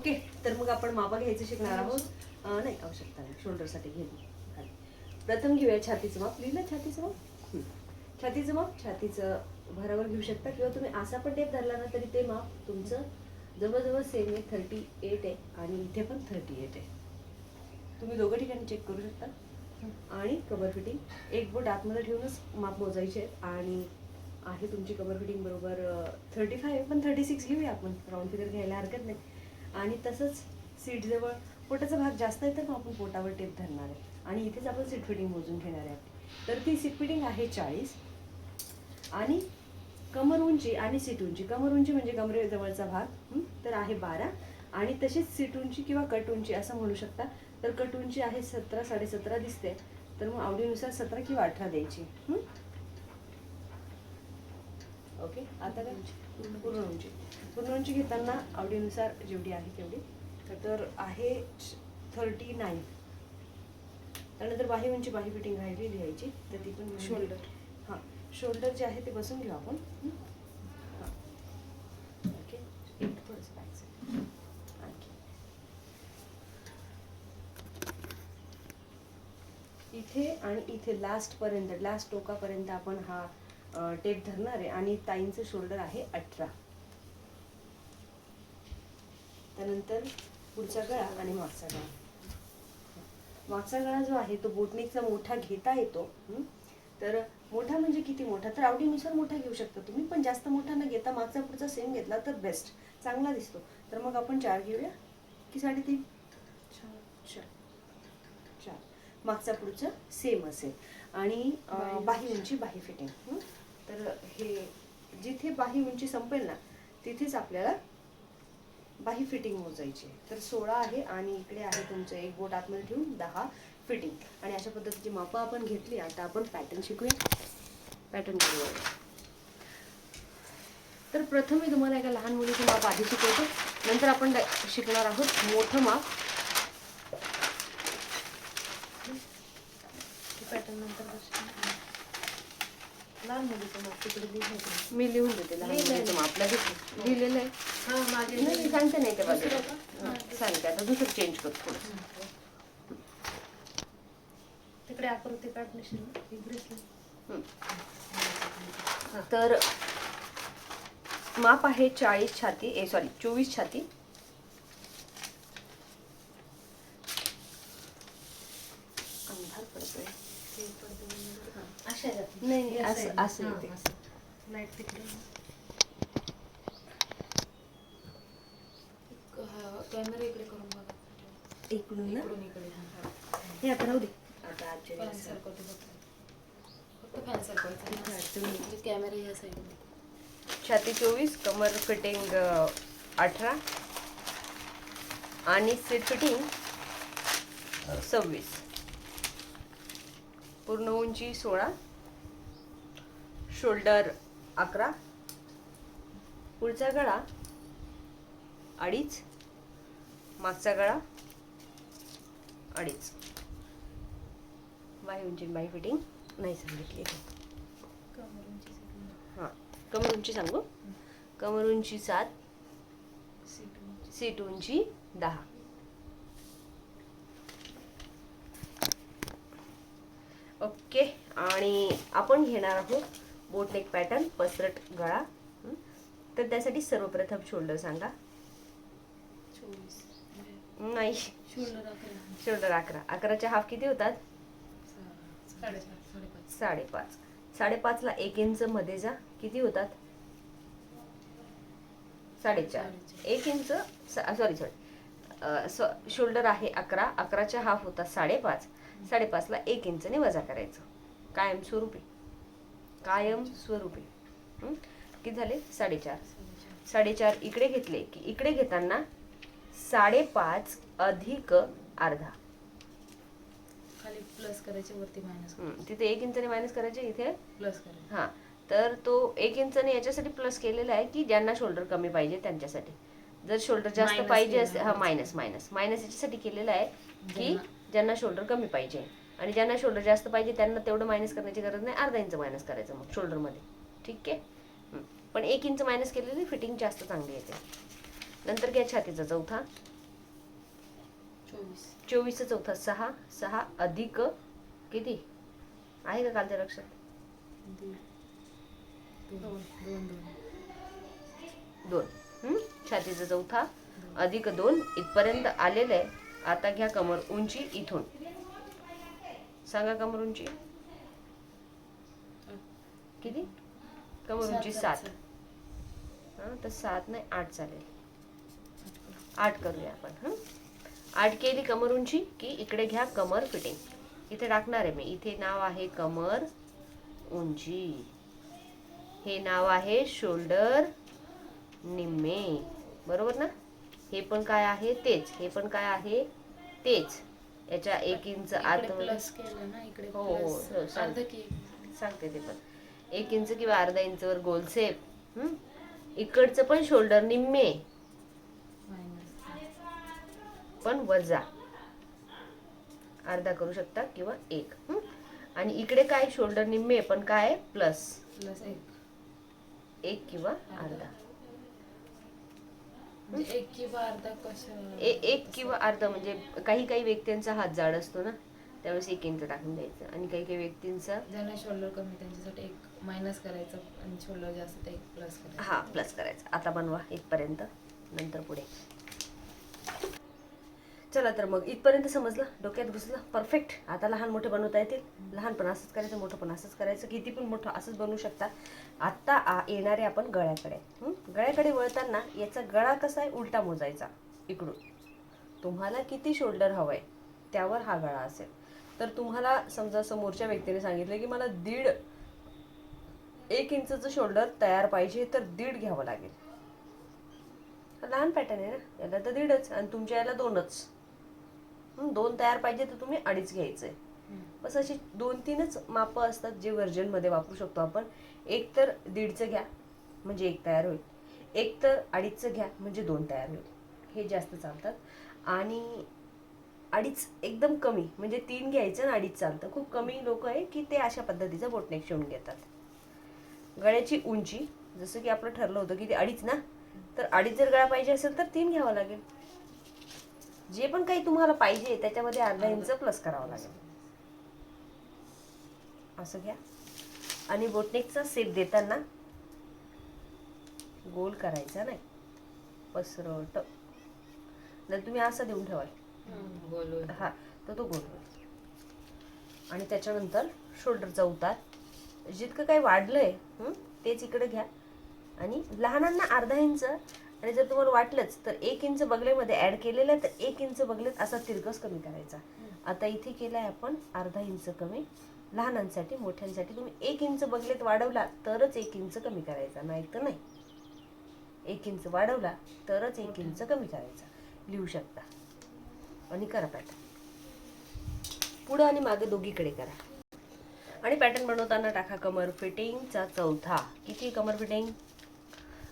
Okay तर मग आपण मापा घ्यायचं शिकणार आहोत. नाही आवश्यकता नाही. शोल्डरसाठी घेऊ खाली. प्रथम घेऊया छातीचं माप. लिहिलं छातीचं माप? छातीचं माप छातीचं भरावर घेऊ शकता. किंवा तुम्ही असा पण टेप धरला ना तरी ते माप तुमचं जवळजवळ सेम आहे. थर्टी एट आहे. आणि इथे पण थर्टी एट आहे. तुम्ही दोघं ठिकाणी चेक करू शकता. आणि कवर फिटिंग एक बोट आतमध्ये ठेवूनच माप मोजायचे आणि आहे तुमची कवर फिटिंग बरोबर थर्टी फाय पण थर्टी सिक्स घेऊया आपण. राऊंड फिगर घ्यायला हरकत नाही. आणि तसंच सीटजवळ पोटाचा भाग जास्त आहे तर मग आपण पोटावर टेप धरणार आहे. आणि इथेच आपण सीट फिटिंग मोजून घेणार आहे. तर ती सीट फिटिंग आहे चाळीस. आणि कमर उंची आणि सीट उंची. कमर उंची म्हणजे कमरेजवळचा भाग तर आहे बारा. आणि तशीच सीट उंची किंवा कट उंची असं म्हणू शकता. तर कट उंची आहे सतरा साडेसतरा दिसते. तर मग आवडीनुसार सतरा किंवा अठरा द्यायची. ओके? आता काय? पूर्ण उंची पूर्ण उंची घेताना आवडीनुसार जेवढी आहे तेवढी. तर आहे थर्टी नाईन. त्यानंतर बाही उंची बाही फिटिंग राहिली लिहायची तर ती पण Shoulder. हां शोल्डर जे आहे ते बसून घेऊ आपण. ओके. एक थोडंसं इथे आणि इथे लास्ट पर्यंत लास्ट टोकापर्यंत आपण हा टेप धरणार आहे आणि ताईंचं शोल्डर आहे अठरा. त्यानंतर पुढचा गळा आणि मागचा गळा. मागचा गळा जो आहे तो बोटनिकचा मोठा घेता येतो? तर मोठा म्हणजे किती मोठा? तर आवडीनुसार मोठा घेऊ शकता तुम्ही पण जास्त मोठा न घेता मागचा पुढचा सेम घेतला तर बेस्ट चांगला दिसतो. तर मग आपण चार घेऊया. की साडेतीन? चार. चार. मागचा पुढचं सेम असेल. आणि बाही उंची बाही फिटिंग? तर हे जिथे बाही उंची संपेल ना तिथेच आपल्याला बाही फिटिंग मोजायची आहे. तर सोळा आहे आणि इकडे आहे तुमचं एक बोट आतमध्ये ठेवून दहा फिटिंग आणि अशा पद्धतीची मापं आपण घेतली. आता आपण पॅटर्न शिकूया. पॅटर्न करूया. तर प्रथम मी तुम्हाला एका लहान मुलीचं माप आधी शिकवतो. नंतर आपण शिकणार आहोत मोठं माप पॅटर्न नंतर दर्शन. लहान मुलीचं नाव तिकडे लिहिलं. मी लिहून देते लहान लिहिलंय. मुलीचं माप लगेच लिहिलेलं आहे हा मागे नाही मी सांगते नाही दुसरं बाजूला का? हा, हं, सांगते आता दुसरं चेंज करतो तिकडे आकृती. तर माप आहे चाळीस छाती ए सॉरी चोवीस छाती अंधार पडतोय ते पडद्यावर. हा, अशा ह्याच्यात. नाही, असं-. असं येते. असं. लाइट तिकडे कॅमेरा इकडे करून बघा इकडून ना इकडून इकडे हा. आता राहू दे आता आजच्या फक्त फॅन. म्हणजे कॅमेरा या साईडने छाती चोवीस कमर फिटिंग अठरा आणि सीट फिटिंग सव्वीस पूर्ण उंची सोळा शोल्डर अकरा पुढचा गळा अडीच मागचा गळा अडीच. बाही उंची बाही फिटिंग नाही सांगितली. हां कमर उंची सांगू? कमर उंची सात सीट उंची. सीट उंची दहा. ओके आणि आपण घेणार आहोत बोटनेक पॅटर्न पसरट गळा? तर त्यासाठी सर्वप्रथम शोल्डर सांगा. नाही. शोल्डर अकरा. अकराचे हाफ किती होतात? साडेपाच. साडेपाच. साडेपाचला एक इंच मध्ये जा. किती होतात? साडेचार. एक इंच सॉरी सॉरी शोल्डर आहे अकरा. अकराच्या हाफ होतात साडेपाच. साडेपाचला एक इंचने वजा करायचं. कायम स्वरूपी कायम स्वरूपी? किती झाले? साडेचार. साडेचार इकडे घेतले की इकडे घेताना साडेपाच अधिक अर्धा. खाली प्लस करायचे वरती मायनस तिथे एक इंचने मायनस करायचे इथे प्लस करायचे. हा तर तो एक इंचाने याच्यासाठी प्लस केलेला आहे की ज्यांना शोल्डर कमी पाहिजे त्यांच्यासाठी. जर शोल्डर जास्त पाहिजे असेल हा. मायनस मायनस मायनस याच्यासाठी केलेलं आहे की ज्यांना शोल्डर कमी पाहिजे. आणि ज्यांना शोल्डर जास्त पाहिजे त्यांना तेवढं मायनस करण्याची गरज नाही. अर्धा इंच मायनस करायचं मग शोल्डरमध्ये ठीक आहे. पण एक इंच मायनस केलेली फिटिंग जास्त चांगली येते. नंतर घ्या छातीचा चौथा. चोवीस. चोवीसचा चौथा. सहा. सहा अधिक किती? आहे का कालच्या लक्षात? दोन. दोन. दोन. दोन? छातीचा चौथा. अधिक दोन इथपर्यंत आलेलं आहे. आता घ्या कमर उंची इथून. सांगा कमर उंची किती? कमर उंची सात. हां तर सात नाही आठ चालेल. आठ करूया आपण हं? आठ केली कमर उंची की इकडे घ्या कमर फिटिंग. इथे टाकणार आहे मी. इथे नाव आहे कमर उंची. हे नाव आहे शोल्डर निम्मे. बरोबर ना? हे पण काय आहे तेच. हे पण काय आहे तेच. याच्या एक इंच आत प्लस केलं ना इकडे हो, हो, हो, प्लस सांग. अर्ध की सांगते ते पण. एक इंच किंवा अर्धा इंचवर गोल सेप हं? इकडचं पण शोल्डर निम्मे. पण वजा. अर्धा करू शकता किंवा एक हं? आणि इकडे काय शोल्डर निम्मे पण काय? प्लस प्लस एक. एक किंवा अर्धा. म्हणजे एक किंवा अर्धा कसं? ए एक किंवा अर्धा म्हणजे काही काही व्यक्तींचा हात जाड असतो ना त्यावेळेस एक इंच टाकून द्यायचं. आणि काही काही व्यक्तींचा ज्यांना शोल्डर कमी त्यांच्यासाठी एक मायनस करायचं आणि शोल्डर जास्त ते एक प्लस करायचं. हा प्लस करायचं. आता बनवा इथपर्यंत नंतर पुढे. चला तर मग इथपर्यंत समजलं डोक्यात घुसलं परफेक्ट आता लहान मोठे बनवता येतील. लहान पण असंच करायचं मोठं पण असंच करायचं. किती पण मोठं असंच बनवू शकता. आत्ता आ- येणारे आपण गळ्याकडे. गळ्याकडे वळताना याचा गळा कसा आहे? उलटा मोजायचा इकडून. तुम्हाला किती शोल्डर हवं आहे त्यावर हा गळा असेल. तर तुम्हाला समजा समोरच्या व्यक्तीने सांगितलं की मला दीड एक इंचचं शोल्डर तयार पाहिजे तर दीड घ्यावं लागेल. लहान पॅटर्न आहे ना? याला तर दीडच आणि तुमच्या याला दोनच. दोन तयार पाहिजे तर तुम्ही अडीच घ्यायचंय हम्म. बस अशी दोन तीनच मापं असतात जे व्हर्जनमध्ये वापरू शकतो आपण. एक तर दीडचं घ्या म्हणजे एक तयार होईल. एक तर अडीचचं घ्या म्हणजे दोन तयार होईल. हे जास्त चालतात. आणि अडीच एकदम कमी म्हणजे तीन घ्यायचं आणि अडीच चालतं. खूप कमी लोक आहे की ते अशा पद्धतीचा बोटनेक शिवून घेतात. गळ्याची उंची जसं की आपलं ठरलं होतं की ते अडीच ना? तर अडीच जर गळा पाहिजे असेल तर तीन घ्यावा लागेल. जे पण काही तुम्हाला पाहिजे त्याच्यामध्ये अर्धा इंच प्लस करावं लागेल. असं घ्या. आणि बोटनेकचा सेप देताना गोल करायचा नाही. पसरट नाही तुम्ही असं देऊन ठेवाल. हा तर तो गोल होईल. आणि त्याच्यानंतर शोल्डरचा उतार. जितकं काही वाढलंय तेच इकडे घ्या. आणि लहानांना अर्धा इंच आणि जर तुम्हाला वाटलंच तर एक इंच बगलेमध्ये ऍड केलेलं आहे तर एक इंच बगलेत असा तिरकस कमी करायचा. आता इथे केलाय आपण अर्धा इंच कमी. लहानांसाठी मोठ्यांसाठी तुम्ही एक इंच बगलेत वाढवला तरच एक इंच कमी करायचा. नाही तर नाही. एक इंच वाढवला तरच एक इंच कमी करायचा. लिहू शकता. आणि करा पॅटर्न पुढं आणि मागे दोघीकडे करा. आणि पॅटर्न बनवताना टाका कमर फिटिंगचा चौथा. किती कमर फिटिंग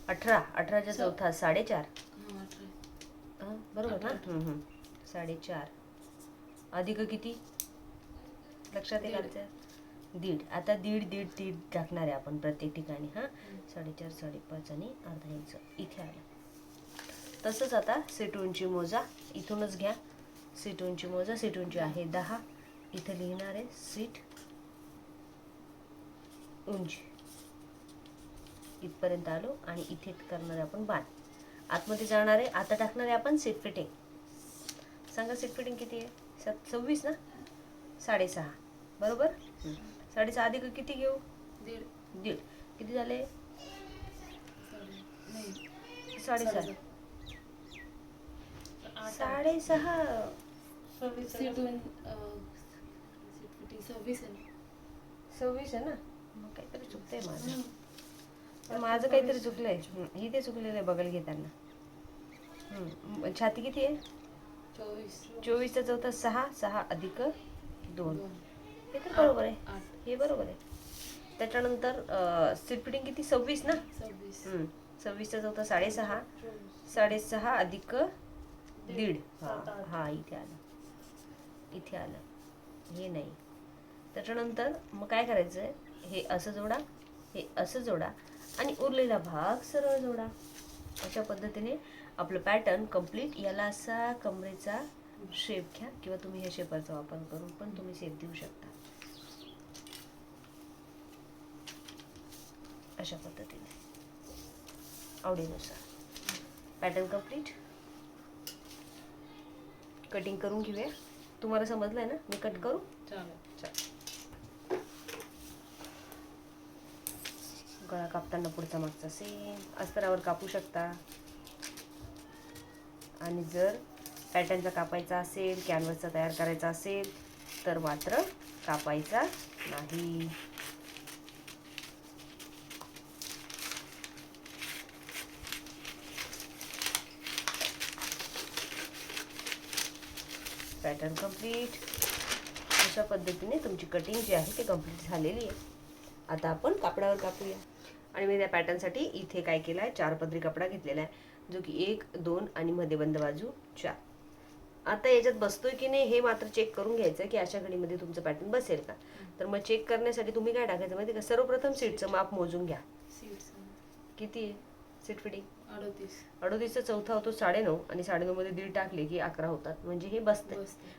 अठरा अठराच्या चौथा साडेचार. हा. हा, बरोबर ना? हम्म, हम्म. साडेचार. अधिक किती? लक्षात येईल दीड. आमच्या? दीड. आता दीड दीड दीड टाकणार आहे आपण प्रत्येक ठिकाणी हा? साडेचार साडेपाच आणि अर्धा इंच. इथे आलं. तसंच आता सीट उंची मोजा इथूनच घ्या. सीट उंची मोजा सीट उंची आहे दहा. इथं लिहिणार आहे सीट. उंची. इथपर्यंत आलो आणि इथे करणार आहे आपण बाण. आतमध्ये जाणार आहे आता टाकणार आहे आपण सीट फिटिंग सांगा सीट फिटिंग किती आहे? सात सव्वीस ना? साडेसहा. बरोबर. साडेसहा अधिक किती घेऊ? दीड. दीड. किती झाले? साडेसहा. साडेसहा. सव्वीस आहे. ना सव्वीस आहे. ना? मग काहीतरी चुकतंय माझं. तर माझं काहीतरी चुकलंय. हं, इथे चुकलेलं आहे बगल घेताना छाती किती आहे? चोवीस. चोवीसचा चौथा सहा सहा अधिक दोन. हे तर बरोबर आहे. हे बरोबर आहे. त्याच्यानंतर सीट फिटिंग किती? सव्वीस ना? सव्वीस. सव्वीसचा चौथा साडेसहा साडेसहा अधिक दीड. हा. हा इथे आलं. इथे आलं. हे नाही. त्याच्यानंतर मग काय करायचं आहे हे असं जोडा हे असं जोडा. आणि उरलेला भाग सरळ जोडा. अशा पद्धतीने आपलं पॅटर्न कंप्लीट याला असा कमरेचा शेप घ्या किंवा तुम्ही ह्या शेपाचा वापर करून पण तुम्ही शेप देऊ शकता. अशा पद्धतीने. आवडीनुसार. पॅटर्न कंप्लीट कटिंग करून घेऊया. तुम्हाला समजलंय ना? मी कट करू? चालेल. चल. गळा कापताना पुढचा मागचा सेम अस्तरावर कापू शकता. आणि जर पॅटर्नचा कापायचा असेल कॅनव्हसचा तयार करायचा असेल तर मात्र कापायचा नाही. Pattern complete. अशा पद्धतीने तुमची कटिंग जी आहे ती कंप्लीट झालेली आहे. आता आपण कापडावर कापूया. आणि मी त्या पॅटर्नसाठी इथे काय केलं आहे चार पदरी कपडा घेतलेला आहे. जो की एक दोन आणि मध्ये बंद बाजू चार. आता याच्यात बसतोय की नाही हे मात्र चेक करून घ्यायचं की अशा घडीमध्ये तुमचं पॅटर्न बसेल का? तर मग चेक करण्यासाठी तुम्ही काय टाकायचं माहिती का? सर्वप्रथम सीटचं माप मोजून घ्या. किती आहे? सीट फिटिंग अडोतीस. अडोतीसचा चौथा होतो साडेनऊ आणि साडेनऊ मध्ये दीड टाकले की अकरा होतात. म्हणजे हे बसते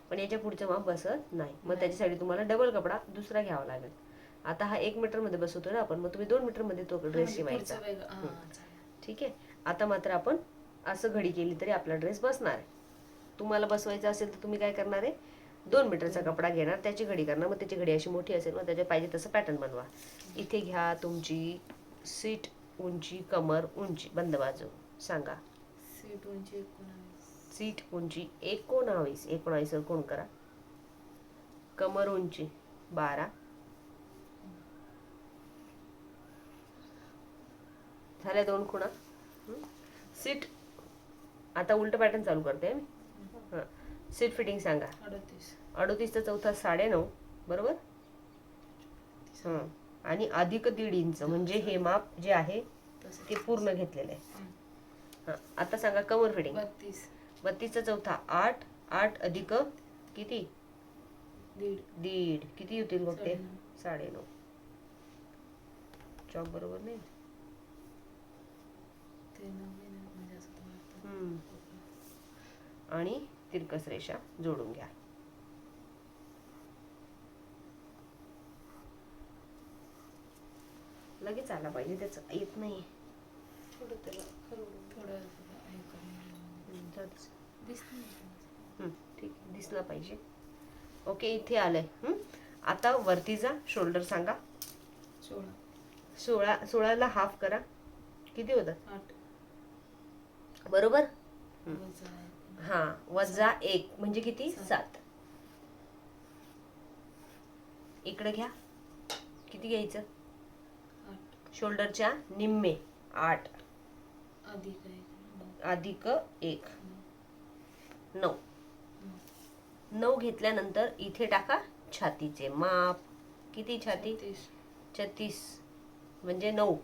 पण याच्या पुढचं माप बसत नाही. मग. त्याच्यासाठी तुम्हाला डबल कपडा दुसरा घ्यावा लागेल. आता हा एक मीटरमध्ये बसवतो ना आपण मग तुम्ही दोन मीटरमध्ये तो ड्रेस म्हणजे शिवायचा. ठीक आहे? आता मात्र आपण असं घडी केली तरी आपला ड्रेस बसणार आहे. तुम्हाला बसवायचा असेल तर तुम्ही काय करणार आहे? दोन मीटरचा कपडा घेणार त्याची घडी करणार. मग त्याची घडी अशी मोठी असेल मग त्याच्या पाहिजे तसं पॅटर्न बनवा. इथे घ्या तुमची सीट उंची कमर उंची बंद बाजू. सांगा. सीट उंची एकोणावीस. सीट उंची एकोणावीस. एकोणावीस कोण करा? कमर उंची बारा. झाल्या दोन खुणा? सीट आता उलट पॅटर्न चालू करते मी. हां. सीट फिटिंग सांगा. अडोतीस. अडोतीसचा चौथा साडेनऊ. बरोबर? हां. आणि अधिक दीड इंच म्हणजे हे माप जे आहे ते पूर्ण घेतलेलं आहे. हं. आता सांगा कमर फिटिंग बत्तीस. बत्तीसचा चौथा. आठ. आठ अधिक किती? दीड. दीड. किती होतील मग ते. साडेनऊ. चॉक बरोबर नाही ते नवीन आहे, म्हणजे असं तर वाटतं. हम्म. आणि तिरकस रेषा जोडून घ्या. लगेच आला पाहिजे त्याच येत नाही ठीक आहे दिसला पाहिजे. ओके इथे आलंय. हम्म. आता वरती जा शोल्डर सांगा. सोळा. सोळा सोळाला हाफ करा. किती होतं आठ. बरोबर. हा वजा एक म्हणजे किती? सात. इकडे घ्या. किती घ्यायचं? शोल्डरच्या निम्मे. आठ. अधिक एक. नऊ. नऊ घेतल्यानंतर इथे टाका छातीचे माप. किती छाती? छत्तीस. म्हणजे नऊ.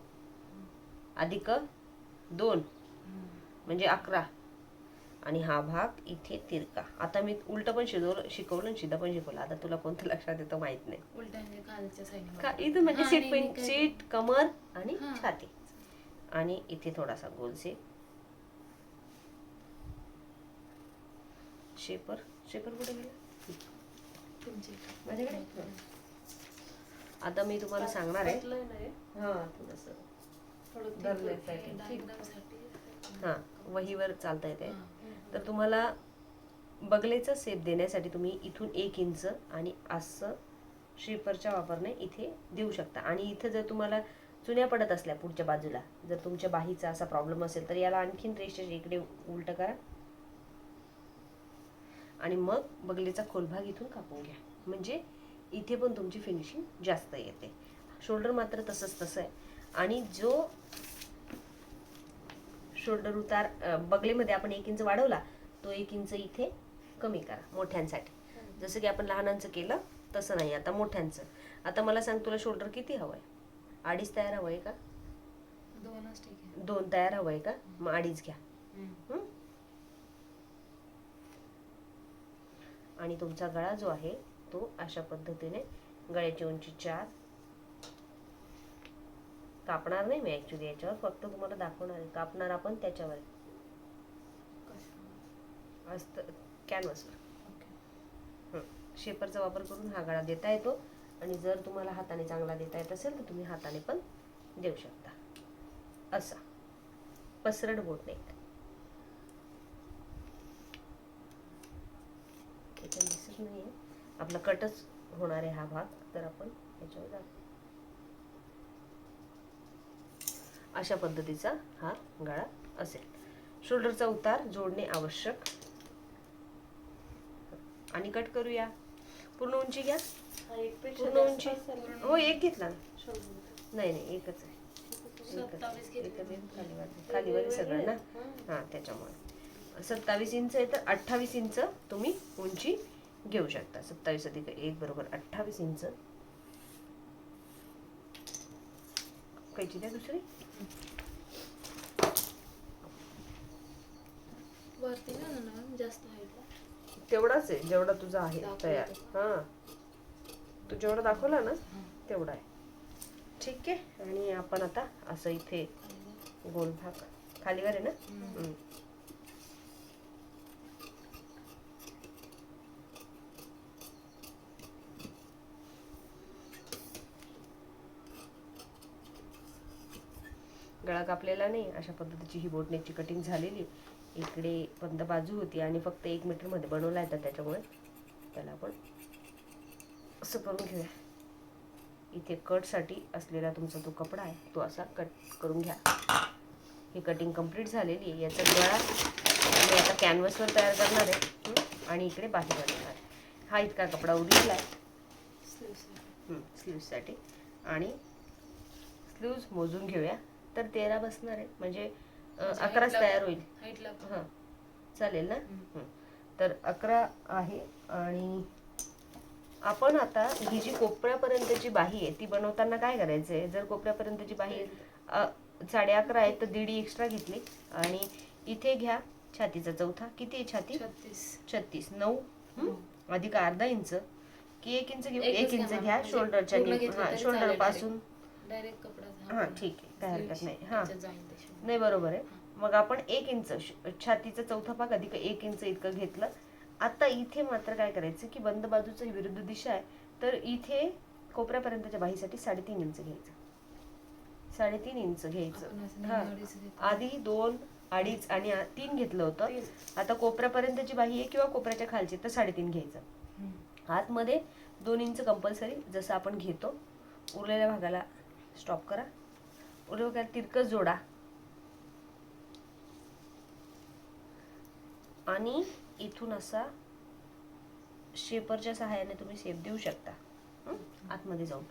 अधिक दोन. म्हणजे अकरा. आणि हा भाग इथे तिरका. आता मी उलट पण शिजवलं शिकवलं आणि शिदा पण शिकवलं. आता तुला कोणतं लक्षात येतं माहीत नाही. उलटा म्हणजे इथं म्हणजे सीट सीट कमर आणि. छाती. आणि इथे थोडासा गोल शेप शेपर शेपर कुठे गेला? माझ्याकडे? आता मी तुम्हाला सांगणार आहे. हे? हा थोडस. हां हा वहीवर चालता येते तर तुम्हाला बगलेचा सेप देण्यासाठी तुम्ही इथून एक इंच आणि असं श्रीपरच्या वापरने इथे देऊ शकता. आणि इथे जर तुम्हाला चुन्या पडत असल्या पुढच्या बाजूला जर तुमच्या बाहीचा असा प्रॉब्लेम असेल तर याला आणखीन रेषा इकडे उलट करा. आणि मग बगलेचा खोलभाग इथून कापून घ्या. म्हणजे इथे पण तुमची फिनिशिंग जास्त येते. शोल्डर मात्र तसंच तसं आहे. आणि जो शोल्डर उतार बगलेमध्ये आपण एक इंच वाढवला तो एक इंच इथे कमी करा मोठ्यांसाठी. जसं की आपण लहानांचं केलं तसं नाही आता मोठ्यांचं. आता मला सांग तुला शोल्डर किती हवंय? अडीच तयार का? दोनच ठीक आहे. दोन तयार हवंय का? मग अडीच घ्या? आणि तुमचा गळा जो आहे तो अशा पद्धतीने गळ्याची उंची चार कापणार नाही मी ऍक्च्युली याच्यावर. फक्त तुम्हाला दाखवणार आहे. कापणार आपण त्याच्यावर. असतं. कॅनव्हसवर शेपरचा वापर करून हा गळा देता येतो. आणि जर तुम्हाला हाताने चांगला देता येत असेल तर तुम्ही हाताने पण देऊ शकता. असा. पसरट बोट नाही. दिसत नाही आपला कटच होणार आहे हा भाग. तर आपण याच्यावर अशा पद्धतीचा हा गळा असेल. शोल्डरचा उतार जोडणे आवश्यक. आणि कट करूया. पूर्ण उंची घ्या. हा पूर्ण उंची. हो एक घेतला. नाही नाही एकच आहे. खालीवर सगळं ना? हा त्याच्यामुळे. सत्तावीस इंच आहे तर अठ्ठावीस इंच तुम्ही उंची घेऊ शकता. सत्तावीस अधिक एक बरोबर अठ्ठावीस इंच कैची द्या दुसरी? वरती ना ना ना जास्त हाईटला तेवढाच आहे जेवढा तुझा आहे तयार. हा. तू जेवढा दाखवला ना तेवढा आहे. ठीक आहे आणि आपण आता असं इथे गोल भाग. खालीवर आहे ना? हम्म. गळा कापलेला नाही. अशा पद्धतीची ही बोटनेकची कटिंग झालेली. इकडे बंद बाजू होती आणि फक्त एक मीटरमध्ये बनवला येतात त्याच्यामुळे त्याला आपण असं करून घेऊया. इथे कटसाठी असलेला तुमचा तो कपडा आहे तो असा कट करून घ्या. ही कटिंग कंप्लीट झालेली आहे. याचा गळा मी आता कॅनव्हसवर तयार करणार आहे? आणि इकडे बाहेर बनवणार आहे. हा इतका कपडा उरलेला आहे. स्लीव्जसाठी आणि स्लीव्ज मोजून घेऊया. तर तेरा बसणार आहे म्हणजे अं, अकराच तयार होईल. हां. चालेल ना. तर अकरा आहे आणि आपण आता ही जी कोपऱ्यापर्यंतची बाही आहे ती बनवताना काय करायचं आहे जर कोपऱ्यापर्यंतची बाही साडे अकरा आहे तर दीड एक्स्ट्रा घेतली. आणि इथे घ्या छातीचा चौथा. किती आहे छाती? छत्तीस. छत्तीस. नऊ? अधिक अर्धा इंच. की एक इंच घेऊ? एक इंच. घ्या म्हणजे शोल्डरच्या शोल्डरपासून डायरेक्ट कपडा हा ठीक आहे. काय हरकत नाही. हा. नाही बरोबर आहे. मग आपण एक इंच छातीचा चौथा भाग अधिक एक इंच इतकं घेतलं. आता इथे मात्र काय करायचं की बंद बाजूचं विरुद्ध दिशा आहे तर इथे कोपऱ्यापर्यंतच्या बाहीसाठी साडेतीन इंच घ्यायचं. साडेतीन इंच घ्यायचं. हा. आधी दोन अडीच आणि तीन घेतलं होतं. आता कोपऱ्यापर्यंतची बाही आहे किंवा कोपऱ्याच्या खालची तर साडेतीन घ्यायचं. आतमध्ये दोन इंच कंपल्सरी जसं आपण घेतो. उरलेल्या भागाला स्टॉप करा. उरलेल्या भागाला तिरकस जोडा. आणि इथून असा शेपरच्या सहाय्याने तुम्ही शेप देऊ शकता? आतमध्ये जाऊन.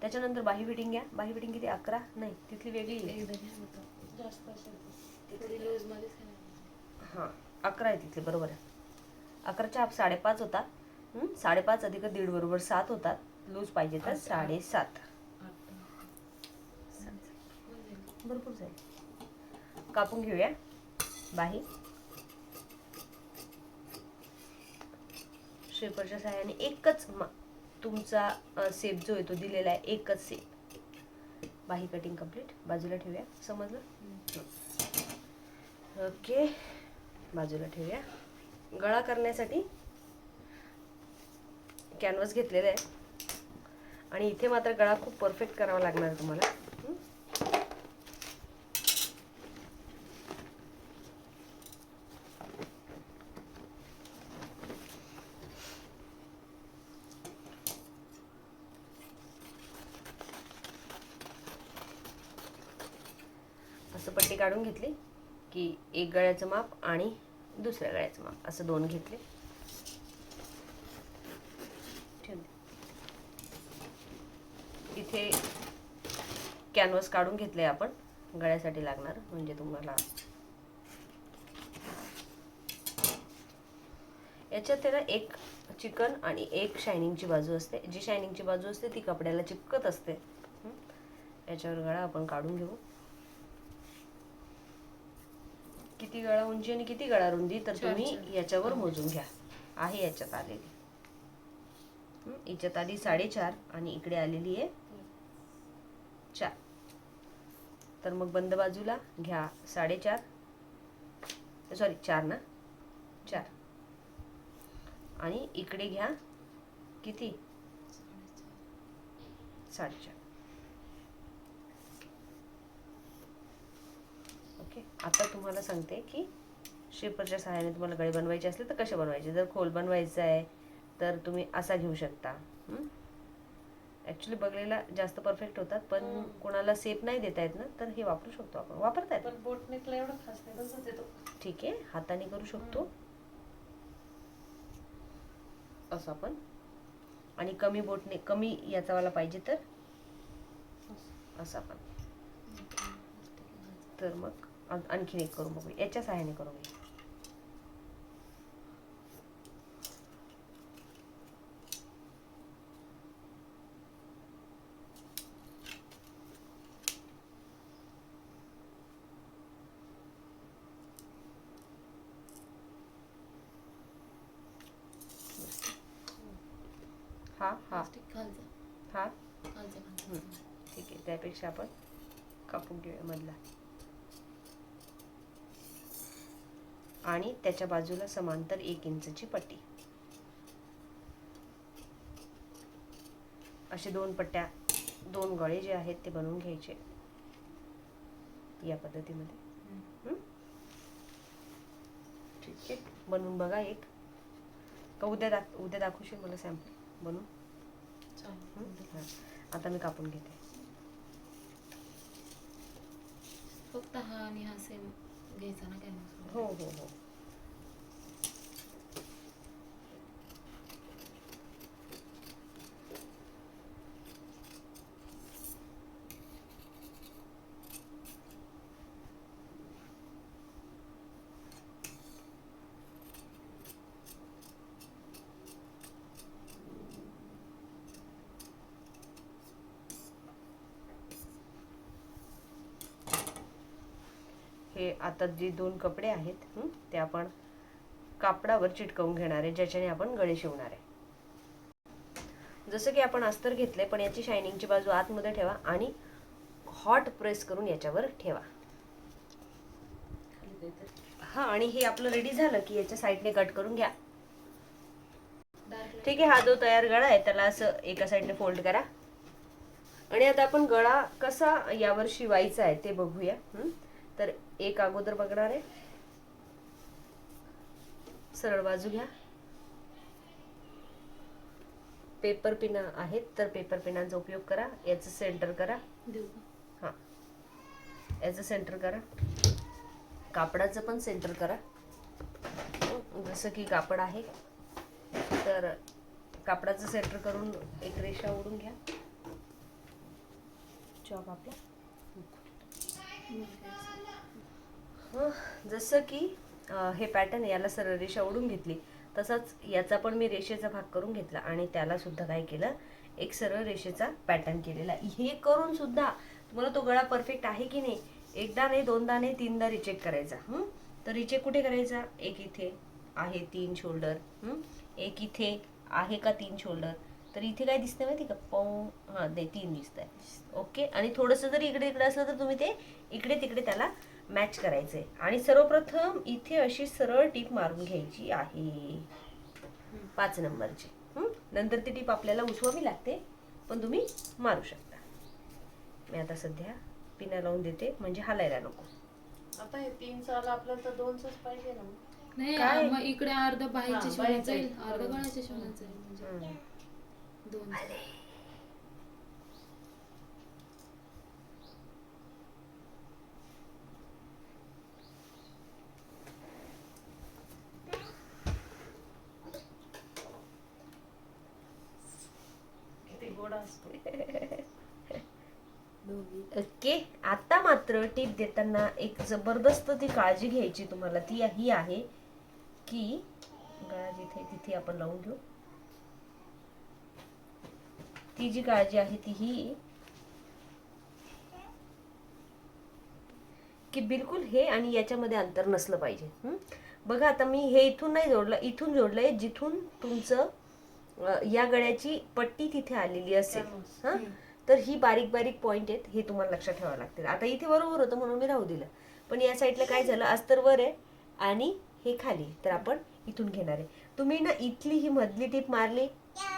त्याच्यानंतर बाही फिटिंग घ्या. बाही फिटिंग किती? अकरा? नाही तिथली वेगळी. हां अकरा आहे तिथले बरोबर आहे. अकराच्या आप साडेपाच होता हं? साडेपाच अधिक दीड बरोबर सात होतात. लूज पाहिजे तर साडेसात आठ. होऊन जाईल. भरपूर जाईल कापून घेऊया. बाही. शेपरच्या सहाय्याने एकच मा- तुमचा सेप जो आहे तो दिलेला आहे एकच सेप बाही कटिंग कंप्लीट बाजूला ठेवूया. समजलं? ओके. बाजूला ठेवूया. गळा करण्यासाठी कॅनव्हस घेतलेला आहे. आणि इथे मात्र गळा खूप परफेक्ट करावा लागणार तुम्हाला. असं पट्टी काढून घेतली की एक गळ्याचं माप आणि दुसऱ्या गळ्याचं माप असं दोन घेतले. इथे कॅनव्हस काढून घेतले आपण गळ्यासाठी लागणार म्हणजे तुम्हाला. याच्यात त्याला एक चिकन आणि एक शायनिंगची बाजू असते. जी शायनिंगची बाजू असते ती कपड्याला चिपकत असते. याच्यावर गळा आपण काढून घेऊ. किती गळा उंची आणि किती गळा रुंदी तर तुम्ही. याच्यावर मोजून घ्या. आहे याच्यात आलेली? याच्यात आली साडेचार आणि इकडे आलेली आहे चार. तर मग बंद बाजूला घ्या साडेचार. सॉरी चार ना? चार. आणि इकडे घ्या किती? साडेचार. ओके आता तुम्हाला सांगते की शेपरच्या सहाय्याने तुम्हाला गळे बनवायचे असले तर कसे बनवायचे? जर खोल बनवायचं आहे तर तुम्ही असा घेऊ शकता. ॲक्च्युली बघलेला जास्त परफेक्ट होतात पण. कोणाला सेप नाही देता येत ना तर हे वापरू शकतो आपण. वापरता येतं. ठीक आहे. हाताने करू शकतो. असं आपण. आणि कमी बोटने कमी याचा वाला पाहिजे तर? असं. आपण. तर मग? आणखीन एक करून बघू याच्या सहाय्याने करू मी हा हा. हा. ठीक आहे. त्यापेक्षा आपण कापून घेऊया मधला. आणि त्याच्या बाजूला समांतर एक इंचची पट्टी. असे दोन पट्ट्या दोन गळे जे आहेत ते बनवून घ्यायचे. या पद्धतीमध्ये? ठीक आहे. बनवून बघा एक. का उद्या दाख उद्या दाखवशील मला सॅम्पल बनवून. आता मी कापून घेते. फक्त हा आणि हा सेम 芸なそう。ほうほうほう आता जे दोन कपडे आहेत ते आपण कापडावर चिटकवून घेणार आहे ज्याच्याने आपण गळे शिवणार आहे. जसं की आपण अस्तर घेतले पण याची शायनिंगची बाजू आतमध्ये ठेवा आणि हॉट प्रेस करून याच्यावर ठेवा. हा आणि हे आपलं रेडी झालं की याच्या साईडने कट करून घ्या. ठीक आहे हा जो तयार गळा आहे त्याला असं एका साईडने फोल्ड करा. आणि आता आपण गळा कसा यावर शिवायचा आहे ते बघूया? तर एक अगोदर बघणार आहे. सरळ बाजू घ्या. पेपर पिना आहेत तर पेपर पिनांचा उपयोग करा. याचं सेंटर करा? हा. याचं सेंटर करा. कापडाचं पण सेंटर करा. जसं की कापड आहे. तर कापडाचं सेंटर करून एक रेषा ओढून घ्या. चॉक आपला. जसं की हे पॅटर्न याला सरळ रेषा ओढून घेतली तसाच याचा पण मी रेषेचा भाग करून घेतला आणि त्याला सुद्धा काय केलं एक सरळ रेषेचा पॅटर्न केलेला. हे करून सुद्धा तुम्हाला तो गळा परफेक्ट आहे की नाही एकदा नाही दोनदा नाही तीनदा रिचेक करायचा? तर रिचेक कुठे करायचा? एक इथे आहे तीन शोल्डर एक इथे आहे का तीन शोल्डर तर इथे काय दिसतंय माहिती का? पौ हां नाही तीन दिसत आहे ओके? आणि थोडंसं जरी इकडे इकडे असलं तर तुम्ही ते इकडे तिकडे त्याला मॅच करायचंय आणि सर्वप्रथम इथे अशी सरळ टीप मारून घ्यायची आहे पाच नंबरची? नंतर ती टीप आपल्याला उचवावी लागते पण तुम्ही मारू शकता मी आता सध्या पिना लावून देते म्हणजे हालायला नको आता हे तीन साल आपल्याला तर दोनच पाहिजे ना नाही? मग इकडे अर्ध हा, शिवण्याचं येईल येईल. अर्ध शिवण्याचं येईल म्हणजे. दोन गोडा असतो ओके आता मात्र टीप देताना एक जबरदस्त ती काळजी घ्यायची तुम्हाला. ती ही आहे की गळा जिथे तिथे आपण लावून घेऊ. ती जी काळजी आहे ती ही की बिलकुल हे आणि याच्यामध्ये अंतर नसलं पाहिजे? बघा आता मी हे इथून नाही जोडलं इथून जोडलंय जिथून तुमचं या गळ्याची पट्टी तिथे आलेली असेल. हा? तर ही बारीक बारीक पॉइंट आहेत हे तुम्हाला लक्षात ठेवावं लागतील. आता इथे बरोबर होतं म्हणून मी राहू दिलं. पण या साईडला काय झालं? अस्तर वर आहे आणि हे खाली तर आपण इथून घेणार आहे. तुम्ही ना इथली ही मधली टीप मारली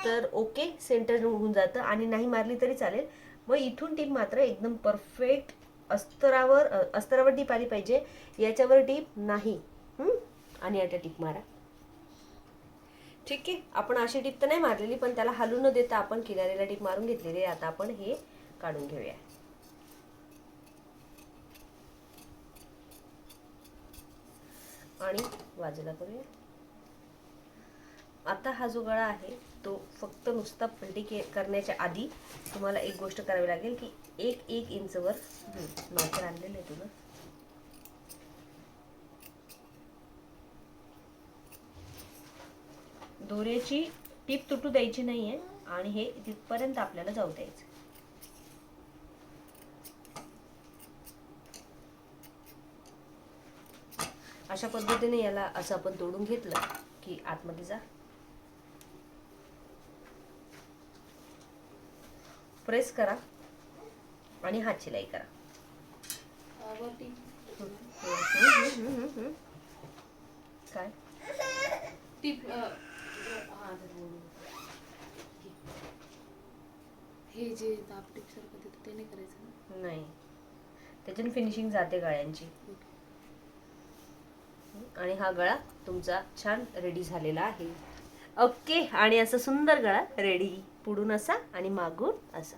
तर ओके सेंटर होऊन जातं आणि नाही मारली तरी चालेल. मग इथून टीप मात्र एकदम परफेक्ट अस्तरावर अस्तरावर टीप आली पाहिजे. याच्यावर टीप नाही? आणि आता टीप मारा. ठीक आहे. आपण अशी टीप तर नाही मारलेली पण त्याला हलू न देता आपण किनारीला डिप मारून घेतलेली आहे. आता आपण हे काढून घेऊया. आणि बाजूला करूया. आता हा जो गळा आहे तो फक्त नुसता पलटी के करण्याच्या आधी तुम्हाला एक गोष्ट करावी लागेल की एक एक इंचवर नॉकर आणलेलं आहे तुला. दोऱ्याची टीप तुटू द्यायची नाहीये आणि हे तिथपर्यंत आपल्याला जाऊ द्यायचं. अशा पद्धतीने याला असं आपण तोडून घेतलं की आतमध्ये जा. प्रेस करा आणि हात शिलाई करा. काय? टीप हे जे दाब सारखं देतो ते नाही करायचं ना? नाही. त्याच्याने फिनिशिंग जाते गळ्यांची. आणि हा गळा तुमचा छान रेडी झालेला आहे. ओके आणि असं सुंदर गळा रेडी पुढून असा आणि मागून असा.